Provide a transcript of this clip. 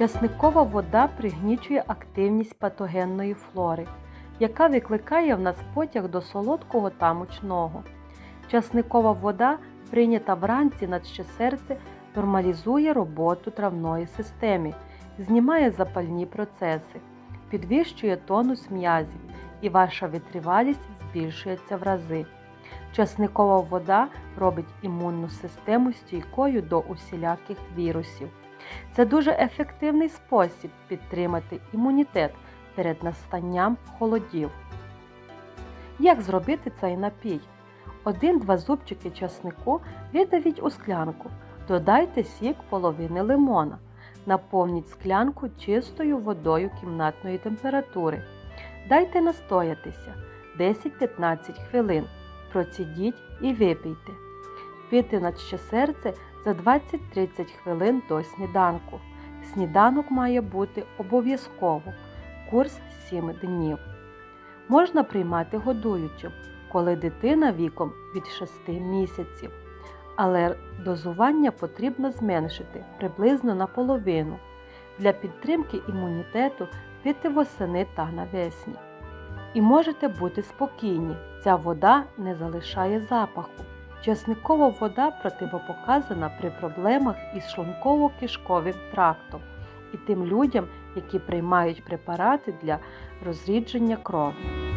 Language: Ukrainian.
Часникова вода пригнічує активність патогенної флори, яка викликає в нас потяг до солодкого та мучного. Часникова вода, прийнята вранці на серце, нормалізує роботу травної системи, знімає запальні процеси, підвищує тонус м'язів і ваша витривалість збільшується в рази. Часникова вода робить імунну систему стійкою до усіляких вірусів. Це дуже ефективний спосіб підтримати імунітет перед настанням холодів. Як зробити цей напій? Один-два зубчики часнику видавіть у склянку, додайте сік половини лимона, наповніть склянку чистою водою кімнатної температури. Дайте настоятися 10-15 хвилин. Процідіть і випийте. Пити на серце за 20-30 хвилин до сніданку. Сніданок має бути обов'язково. Курс 7 днів. Можна приймати годуючим, коли дитина віком від 6 місяців. Але дозування потрібно зменшити приблизно наполовину для підтримки імунітету пити восени та навесні. І можете бути спокійні, ця вода не залишає запаху. Часникова вода противопоказана при проблемах із шлунково-кишковим трактом і тим людям, які приймають препарати для розрідження крові.